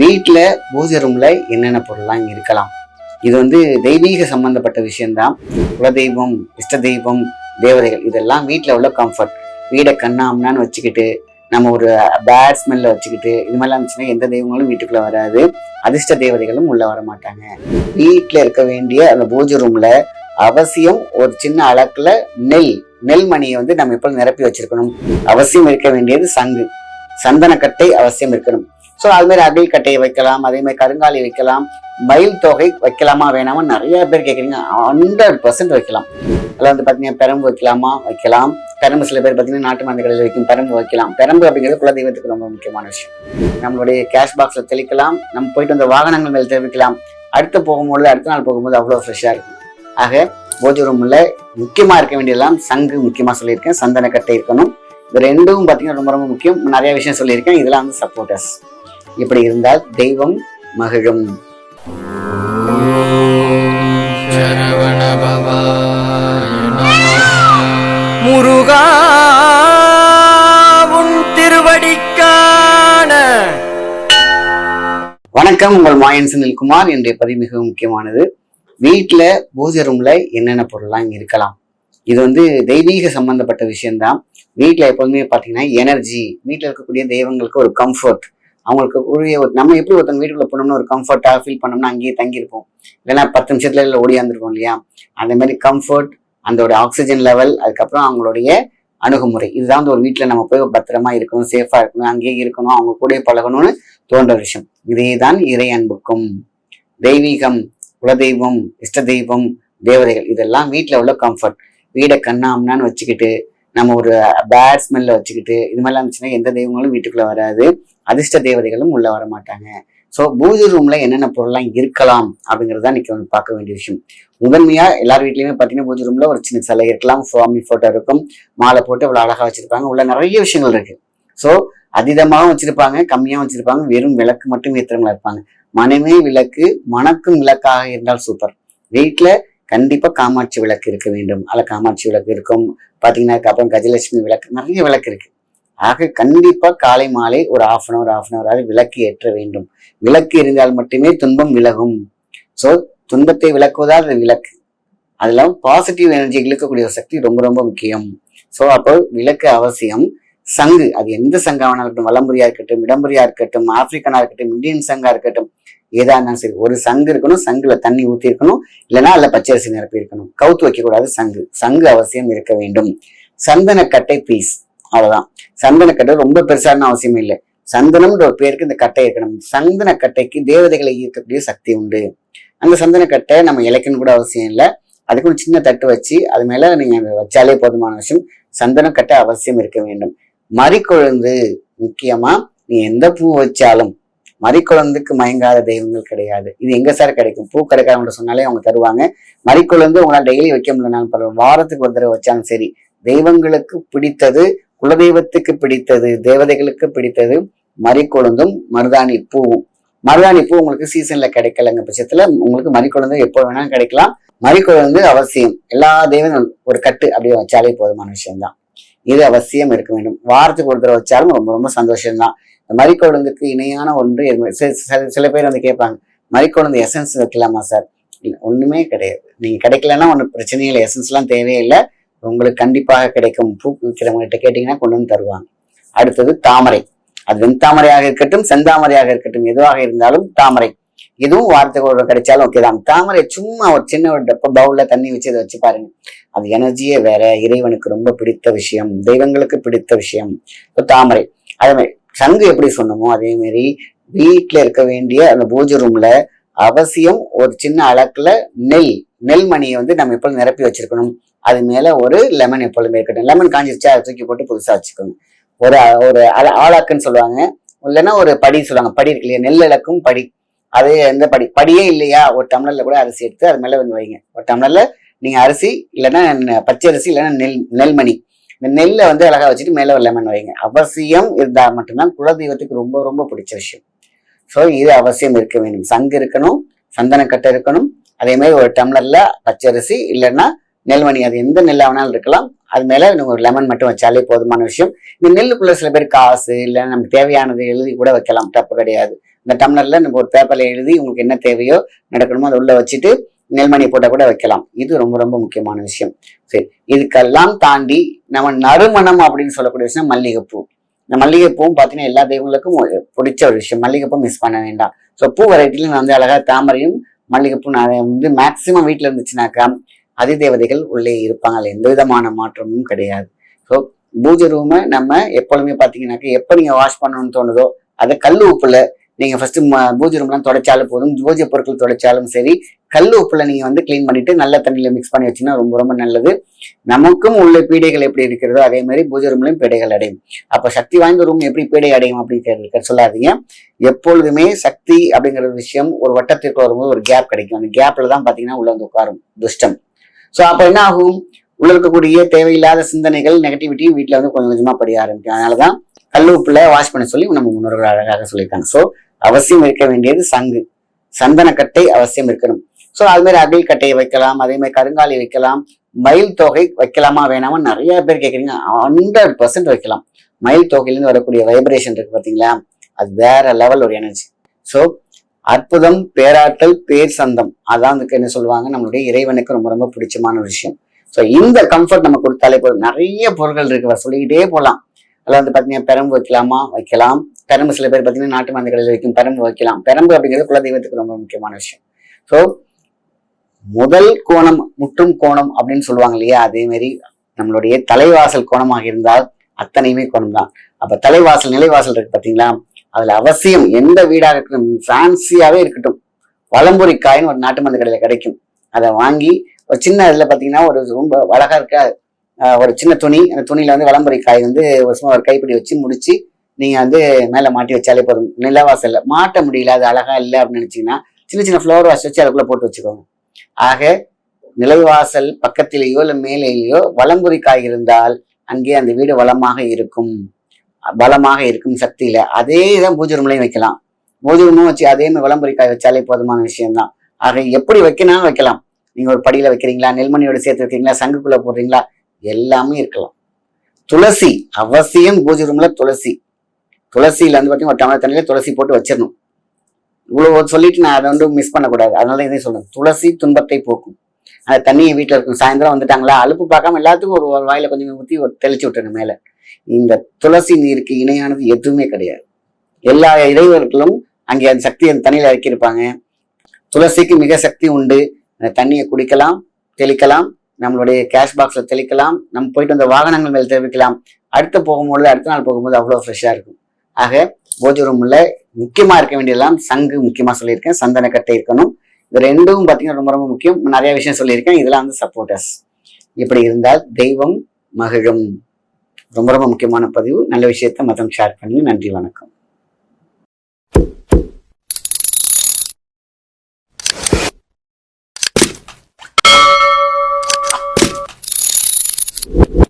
வீட்டில் பூஜை ரூமில் என்னென்ன பொருள்லாம் இருக்கலாம்? இது வந்து தெய்வீக சம்பந்தப்பட்ட விஷயம்தான். குலதெய்வம் இஷ்ட தெய்வம் தேவதைகள் இதெல்லாம் வீட்டில் உள்ள கம்ஃபர்ட் வீடை கண்ணாம்னான்னு வச்சுக்கிட்டு நம்ம ஒரு பேட் ஸ்மெல்ல வச்சுக்கிட்டு இது மாதிரிலாம் இருந்துச்சுன்னா எந்த தெய்வங்களும் வீட்டுக்குள்ள வராது. அதிர்ஷ்ட தேவதைகளும் உள்ள வர மாட்டாங்க. வீட்டில் இருக்க வேண்டிய அந்த பூஜை ரூம்ல அவசியம் ஒரு சின்ன அளக்குல நெல் நெல் மணியை வந்து நம்ம எப்போ நிரப்பி வச்சிருக்கணும். அவசியம் இருக்க வேண்டியது சங்கு. சந்தனக்கட்டை அவசியம் இருக்கணும். ஸோ அது மாதிரி அகில் கட்டையை வைக்கலாம் அதே மாதிரி கருங்காலி வைக்கலாம் மயில் தொகை வைக்கலாமா வேணாமா நிறைய பேர் கேட்குறீங்க ஹண்ட்ரட் பர்சன்ட் வைக்கலாம். அதில் வந்து பார்த்தீங்கன்னா பெரம்பு வைக்கலாமா? வைக்கலாம். பெரம்பு சில பேர் பார்த்தீங்கன்னா நாட்டு மருந்து கடையில் வைக்கும் பெரம்பு வைக்கலாம். பெரம்பு அப்படிங்கிறது குலதெய்வத்துக்கு ரொம்ப முக்கியமான விஷயம். நம்மளுடைய கேஷ் பாக்ஸில் தெளிக்கலாம். நம்ம போயிட்டு வந்த வாகனங்கள் மேல் தெரிவிக்கலாம் அடுத்து போகும்போது அடுத்த நாள் போகும்போது அவ்வளோ ஃப்ரெஷ்ஷாக இருக்கும். ஆக பூஜை ரூமில் முக்கியமாக இருக்க வேண்டியதெல்லாம் சங்கு முக்கியமாக சொல்லியிருக்கேன். சந்தனக்கட்டை இருக்கணும். இது ரெண்டும் பார்த்தீங்கன்னா ரொம்ப ரொம்ப முக்கியம். நிறைய விஷயம் சொல்லியிருக்கேன். இதெல்லாம் வந்து சப்போர்ட்டர்ஸ் இப்படி இருந்தால் தெய்வம் மகிழும். முருகா உன் திருவடிக்கான. வணக்கம் உங்கள் மாயன் செந்தில்குமார் இன்றைய பதிவு மிகவும் முக்கியமானது. வீட்டில் பூஜை ரூம்ல என்னென்ன பொருள்லாம் இங்க இருக்கலாம்? இது வந்து தெய்வீக சம்பந்தப்பட்ட விஷயம்தான். வீட்டில் எப்போதுமே பார்த்தீங்கன்னா எனர்ஜி வீட்டில் இருக்கக்கூடிய தெய்வங்களுக்கு ஒரு கம்ஃபர்ட் அவங்களுக்கு உரிய ஒரு நம்ம எப்படி ஒருத்தங்க வீட்டுக்குள்ள போனோம்னா ஒரு கம்ஃபர்ட்டாக ஃபீல் பண்ணோம்னா அங்கேயே தங்கியிருப்போம். இல்லைன்னா பத்து நிமிஷத்துல இல்லை ஓடியாந்துருக்கோம் இல்லையா? அந்த மாதிரி கம்ஃபர்ட் அதோட ஆக்சிஜன் லெவல் அதுக்கப்புறம் அவங்களுடைய அணுகுமுறை. இதுதான் வந்து ஒரு வீட்டில் நம்ம போய் பத்திரமா இருக்கணும் சேஃபாக இருக்கணும் அங்கேயே இருக்கணும் அவங்க கூட பழகணும்னு தோன்ற விஷயம். இதேதான் இறை அன்புக்கும் தெய்வீகம் குலதெய்வம் இஷ்ட தெய்வம் தேவதைகள் இதெல்லாம் வீட்டில் உள்ள கம்ஃபர்ட் வீடை கண்ணாம்னான்னு வச்சுக்கிட்டு நம்ம ஒரு பேட் ஸ்மெல்ல வச்சுக்கிட்டு இது மாதிரிலாம் இருந்துச்சுன்னா எந்த தெய்வங்களும் வீட்டுக்குள்ள வராது. அதிர்ஷ்ட தேவதைகளும் உள்ள வர மாட்டாங்க ஸோ பூஜை ரூம்ல என்னென்ன பொருள்லாம் இருக்கலாம் அப்படிங்கிறது தான் இன்னைக்கு பார்க்க வேண்டிய விஷயம். முதன்மையா எல்லார் வீட்லயுமே பார்த்தீங்கன்னா பூஜை ரூம்ல ஒரு சின்ன சிலை இருக்கலாம் சுவாமி போட்டோ இருக்கும் மாலை போட்டு அவ்வளோ அழகாக வச்சிருப்பாங்க. உள்ள நிறைய விஷயங்கள் இருக்கு. ஸோ அதீதமாகவும் வச்சிருப்பாங்க கம்மியாகவும் வச்சிருப்பாங்க வெறும் விளக்கு மட்டும் ஏற்றுறவங்களா இருப்பாங்க. மனமே விளக்கு மணக்கும் விளக்காக இருந்தால் சூப்பர் வீட்டில் கண்டிப்பாக காமாட்சி விளக்கு இருக்க வேண்டும். அல்ல காமாட்சி விளக்கு இருக்கும். பார்த்தீங்கன்னா அப்புறம் கஜலட்சுமி விளக்கு நிறைய விளக்கு இருக்குது ஆக கண்டிப்பா காலை மாலை ஒரு half an hour half an ஹவராக விளக்கு ஏற்ற வேண்டும். விளக்கு இருந்தால் மட்டுமே துன்பம் விலகும். ஸோ துன்பத்தை விளக்குவதால் அது விளக்கு. அதெல்லாம் பாசிட்டிவ் எனர்ஜி இழுக்கக்கூடிய ஒரு சக்தி ரொம்ப ரொம்ப முக்கியம். ஸோ அப்போ விளக்கு அவசியம். சங்கு அது எந்த சங்காவனா இருக்கட்டும் வலம்புரியா இருக்கட்டும் இடம்புரியா இருக்கட்டும் ஆப்பிரிக்கனா இருக்கட்டும் இந்தியன் சங்கா இருக்கட்டும் ஏதா இருந்தாலும் சரி ஒரு சங்கு இருக்கணும் சங்குல தண்ணி ஊத்தி இருக்கணும் இல்லைன்னா அதுல பச்சரிசி நிரப்பி இருக்கணும். கவுத்து வைக்கக்கூடாது சங்கு. சங்கு அவசியம் இருக்க வேண்டும். சந்தனக்கட்டை பீஸ் அவ்வளவுதான். சந்தனக்கட்டை ரொம்ப பெருசான அவசியம் இல்லை. சந்தனம்ன்ற ஒரு பேருக்கு இந்த கட்டை இருக்கணும். சந்தனக்கட்டைக்கு தேவதைகளை ஈர்க்கக்கூடிய சக்தி உண்டு. அந்த சந்தனக்கட்டை நம்ம இலைக்கணும் கூட அவசியம் இல்லை. அதுக்கு ஒரு சின்ன தட்டு வச்சு அது மேல நீங்க அதை வச்சாலே போதுமான விஷயம். சந்தனக்கட்டை அவசியம் இருக்க வேண்டும். மறிக்கொழுந்து முக்கியமா நீ எந்த பூ வச்சாலும் மறிக்குழந்துக்கு மயங்காத தெய்வங்கள் கிடையாது. இது எங்க சார் கிடைக்கும்? பூ கிடைக்காதவங்க சொன்னாலே அவங்க தருவாங்க. மறிக்குழந்து உங்களால் டெய்லி வைக்க முடியலனாலும் பரவாயில்ல. வாரத்துக்கு ஒரு தடவை வச்சாலும் சரி. தெய்வங்களுக்கு பிடித்தது குலதெய்வத்துக்கு பிடித்தது தேவதைகளுக்கு பிடித்தது மறிக்கொழுந்தும் மருதாணி பூவும் மருதாணி பூ உங்களுக்கு சீசன்ல கிடைக்கலங்க பட்சத்துல உங்களுக்கு மறிக்கொழுந்தும் எப்போ வேணாலும் கிடைக்கலாம். மறிக்கொழுந்து அவசியம். எல்லா தெய்வம் ஒரு கட்டு அப்படியே வச்சாலே போதுமான விஷயம்தான். இது அவசியம் இருக்க வேண்டும். வாரத்துக்கு ஒரு தடவை வச்சாலும் ரொம்ப ரொம்ப சந்தோஷம்தான். இந்த மறிக்கொழுந்துக்கு இணையான ஒன்று எதுவுமே- சில- சில- சில பேர் வந்து கேட்பாங்க மறிக்கொழுந்து எசன்ஸ் வைக்கலாமா சார் ஒன்றுமே ஒண்ணுமே கிடையாது. நீங்க கிடைக்கலன்னா ஒன்றும் பிரச்சனையே இல்லை. எசன்ஸ்லாம் தேவையே இல்லை. உங்களுக்கு கண்டிப்பாக கிடைக்கும் பூ விற்கிறவங்ககிட்ட கேட்டீங்கன்னா கொண்டு வந்து தருவாங்க. அடுத்தது தாமரை. அது வெண்தாமரையாக இருக்கட்டும் செந்தாமரையாக இருக்கட்டும் எதுவாக இருந்தாலும் தாமரை. இதுவும் வார்த்தைகளோட ஒரு கிடைச்சாலும் ஓகே தான். தாமரை சும்மா ஒரு சின்ன ஒரு டப்ப பவுல்ல தண்ணி வச்சு இதை வச்சு பாருங்க. அது எனர்ஜியே வேற இறைவனுக்கு ரொம்ப பிடித்த விஷயம் தெய்வங்களுக்கு பிடித்த விஷயம். இப்போ தாமரை. அதே மாதிரி சங்கு எப்படி சொன்னமோ அதே மாதிரி வீட்டுல இருக்க வேண்டிய அந்த பூஜை ரூம்ல அவசியம் ஒரு சின்ன அளக்குல நெல் நெல் மணியை வந்து நம்ம எப்பொழுதும் நிரப்பி வச்சிருக்கணும். அது மேலே ஒரு லெமன் எப்பொழுதுமே இருக்கட்டும். லெமன் காஞ்சிருச்சா அதை தூக்கி போட்டு புதுசாக வச்சுக்கோங்க. ஒரு ஒரு ஆளாக்குன்னு சொல்லுவாங்க. இல்லைன்னா ஒரு படி சொல்லுவாங்க. படி இருக்கு இல்லையா? நெல் இழக்கும் படி. அது எந்த படி? படியே இல்லையா? ஒரு டம்ளர்ல கூட அரிசி எடுத்து அது மேலே வந்து வைங்க. ஒரு டம்ளர்ல நீங்கள் அரிசி இல்லைன்னா பச்சை அரிசி இல்லைன்னா நெல் நெல்மணி. இந்த நெல்லை வந்து அழகாக வச்சுட்டு மேலே ஒரு லெமன் வைங்க. அவசியம் இருந்தால் மட்டும்தான் குலதெய்வத்துக்கு ரொம்ப ரொம்ப பிடிச்ச விஷயம். ஸோ இது அவசியம் இருக்க வேண்டும். சங்கு இருக்கணும் சந்தனக்கட்டை இருக்கணும். அதே மாதிரி ஒரு டம்ளர்ல பச்சரிசி இல்லைன்னா நெல்மணி அது எந்த நெல்லா வேணாலும் இருக்கலாம். அது மேல நீங்கள் ஒரு லெமன் மட்டும் வச்சாலே போதுமான விஷயம். இந்த நெல்லுக்குள்ள சில பேர் காசு இல்லை நமக்கு தேவையானது எழுதி கூட வைக்கலாம். தப்பு கிடையாது. இந்த டம்ளர்ல நம்ம ஒரு பேப்பரில் எழுதி உங்களுக்கு என்ன தேவையோ நடக்கணுமோ அதை உள்ள வச்சுட்டு நெல்மணி போட்டால் கூட வைக்கலாம். இது ரொம்ப ரொம்ப முக்கியமான விஷயம். சரி இதுக்கெல்லாம் தாண்டி நம்ம நறுமணம் அப்படின்னு சொல்லக்கூடிய விஷயம் மல்லிகைப்பூ. இந்த மல்லிகைப்பூவும் பார்த்தீங்கன்னா எல்லா தெய்வங்களுக்கும் பிடிச்ச ஒரு விஷயம். மல்லிகைப்பூ மிஸ் பண்ண வேண்டாம். ஸோ பூ வெரைட்டில நான் வந்து அழகா தாமரையும் மல்லிகைப்பூ நான் வந்து மேக்சிமம் வீட்டில் இருந்துச்சுனாக்கா அதி தேவதைகள் உள்ளே இருப்பாங்க. எந்த விதமான மாற்றமும் கிடையாது. ஸோ பூஜை ரூமை நம்ம எப்பொழுதுமே பார்த்தீங்கன்னாக்கா எப்போ நீங்கள் வாஷ் பண்ணணும்னு தோணுதோ அதை கல் உப்புல நீங்கள் ஃபர்ஸ்ட் பூஜை ரூம்லாம் தொடச்சாலும் போதும். பூஜை பொருட்கள் தொடச்சாலும் சரி கல் உப்புல நீங்கள் வந்து க்ளீன் பண்ணிட்டு நல்ல தண்ணியில் மிக்ஸ் பண்ணி வச்சீங்கன்னா ரொம்ப ரொம்ப நல்லது. நமக்கும் உள்ள பீடைகள் எப்படி இருக்கிறதோ அதே மாதிரி பூஜை ரூம்லையும் பீடைகள் அடையும். அப்போ சக்தி வாய்ந்த ரூம் எப்படி பீடை அடையும் அப்படின்னு சொல்லாதீங்க. எப்பொழுதுமே சக்தி அப்படிங்கிற ஒரு விஷயம் ஒரு வட்டத்திற்கு வரும்போது ஒரு கேப் கிடைக்கும். அந்த கேப்பில் தான் பார்த்தீங்கன்னா உள்ள வந்து உட்காரும் துஷ்டம். ஸோ அப்ப என்ன ஆகும்? உள்ள இருக்கக்கூடிய தேவையில்லாத சிந்தனைகள் நெகட்டிவிட்டி வீட்டில் வந்து கொஞ்சம் கொஞ்சமா படிய ஆரம்பிக்கும். அதனாலதான் கல் உப்புல வாஷ் பண்ண சொல்லி நம்ம முன்னோர்கள் அழகாக சொல்லியிருக்காங்க. ஸோ அவசியம் இருக்க வேண்டியது சங்கு. சந்தனக்கட்டை அவசியம் இருக்கணும். ஸோ அது மாதிரி அகில் கட்டையை வைக்கலாம் அதே மாதிரி கருங்காலி வைக்கலாம். மயில் தொகை வைக்கலாமா வேணாமா நிறைய பேர் கேட்குறீங்க ஹண்ட்ரட் பர்சன்ட் வைக்கலாம். மயில் தொகையிலேருந்து வரக்கூடிய வைப்ரேஷன் இருக்கு பார்த்தீங்களா அது வேற லெவல் ஒரு எனர்ஜி ஸோ அற்புதம் பேராற்றல் பேர் சந்தம். அதான் என்ன சொல்லுவாங்க? நம்மளுடைய இறைவனுக்கு ரொம்ப ரொம்ப பிடிச்சமான ஒரு விஷயம். ஸோ இந்த கம்ஃபர்ட் நம்ம கொடுத்தாலே போதும். நிறைய பொருட்கள் இருக்கு. சொல்லிக்கிட்டே போகலாம். அதில் வந்து பார்த்தீங்கன்னா பெரம்பு வைக்கலாமா? வைக்கலாம். பெரம்பு சில பேர் பார்த்தீங்கன்னா நாட்டு மருந்து கடையில் வைக்கும் பெரம்பு வைக்கலாம். பெரம்பு அப்படிங்கிறது குலதெய்வத்துக்கு ரொம்ப முக்கியமான விஷயம். ஸோ முதல் கோணம் முற்றும் கோணம் அப்படின்னு சொல்லுவாங்க இல்லையா? அதே மாதிரி நம்மளுடைய தலைவாசல் கோணமாக இருந்தால் அத்தனையுமே கோணம் தான் அப்போ தலைவாசல் நிலைவாசல் இருக்கு பார்த்தீங்களா அதுல அவசியம் எந்த வீடாக இருக்கட்டும் ஃபேன்சியாவே இருக்கட்டும் வளம்புரி காயின்னு ஒரு நாட்டு மருந்து கடையில கிடைக்கும். அதை வாங்கி ஒரு சின்ன இதுல பாத்தீங்கன்னா ஒரு ரொம்ப அழகா இருக்க ஒரு சின்ன துணி அந்த துணியில வந்து வளம்புரி காய் வந்து ஒரு சும்மா ஒரு கைப்பிடி வச்சு முடிச்சு நீங்க வந்து மேல மாட்டி வச்சாலே போதும். நிலவாசல்ல. மாட்ட முடியல அது அழகா இல்லை அப்படின்னு நினைச்சீங்கன்னா சின்ன சின்ன ஃப்ளவர் வாஷ் வச்சு அதுக்குள்ள போட்டு வச்சுக்கோங்க. ஆக நிலைவாசல் பக்கத்திலேயோ இல்லை மேலேயோ வளம்புரி காய் இருந்தால் அங்கே அந்த வீடு வளமாக இருக்கும். பலமாக இருக்கும் சக்தியில அதே தான் பூஜை வைக்கலாம். பூஜை ரூமும் வச்சு அதே மாதிரி வலம்புரி காய் வச்சாலே போதுமான விஷயம்தான். ஆக எப்படி வைக்கணும் வைக்கலாம். நீங்க ஒரு படியில வைக்கிறீங்களா நெல்மணியோட சேர்த்து வைக்கிறீங்களா சங்குக்குள்ள போடுறீங்களா எல்லாமே இருக்கலாம். துளசி அவசியம் பூஜை ரூம்ல துளசி. துளசியில வந்து பார்த்தீங்கன்னா ஒரு டம்ளர் தண்ணியில துளசி போட்டு வச்சிடணும். இவ்வளோ சொல்லிட்டு நான் அதை வந்து மிஸ் பண்ணக்கூடாது. அதனால இதையும் சொல்றேன். துளசி துன்பத்தை போக்கும். அந்த தண்ணியை வீட்டில் இருக்கும். சாயந்தரம் வந்துட்டாங்களா அலுப்பு பார்க்காம எல்லாத்துக்கும் ஒரு வாயில கொஞ்சம் ஊற்றி ஒரு தெளிச்சு விட்டுருங்க மேலே. இந்த துளசி நீருக்கு இணையானது எதுவுமே கிடையாது. எல்லா இறைவர்களும் அங்கே அந்த சக்தி அந்த தண்ணியில இறக்கியிருப்பாங்க. துளசிக்கு மிக சக்தி உண்டு. அந்த தண்ணியை குடிக்கலாம் தெளிக்கலாம் நம்மளுடைய கேஷ் பாக்ஸ்ல தெளிக்கலாம் நம்ம போயிட்டு வந்த வாகனங்கள் மேல் தெரிவிக்கலாம் அடுத்து போகும்போது அடுத்த நாள் போகும்போது அவ்வளோ ஃப்ரெஷ்ஷாக இருக்கும். ஆக பூஜை ரூம்ல முக்கியமா இருக்க வேண்டியதெல்லாம் சங்கு முக்கியமா சொல்லியிருக்கேன். சந்தனக்கட்டை இருக்கணும். இது ரெண்டும் பார்த்தீங்கன்னா ரொம்ப ரொம்ப முக்கியம். நிறைய விஷயம் சொல்லியிருக்கேன். இதெல்லாம் வந்து சப்போர்ட்டர்ஸ் இப்படி இருந்தால் தெய்வம் மகிழும் ரொம்ப ரொம்ப முக்கியமான பதிவு. நல்ல விஷயத்த மதம் ஷேர் பண்ணி நன்றி வணக்கம்.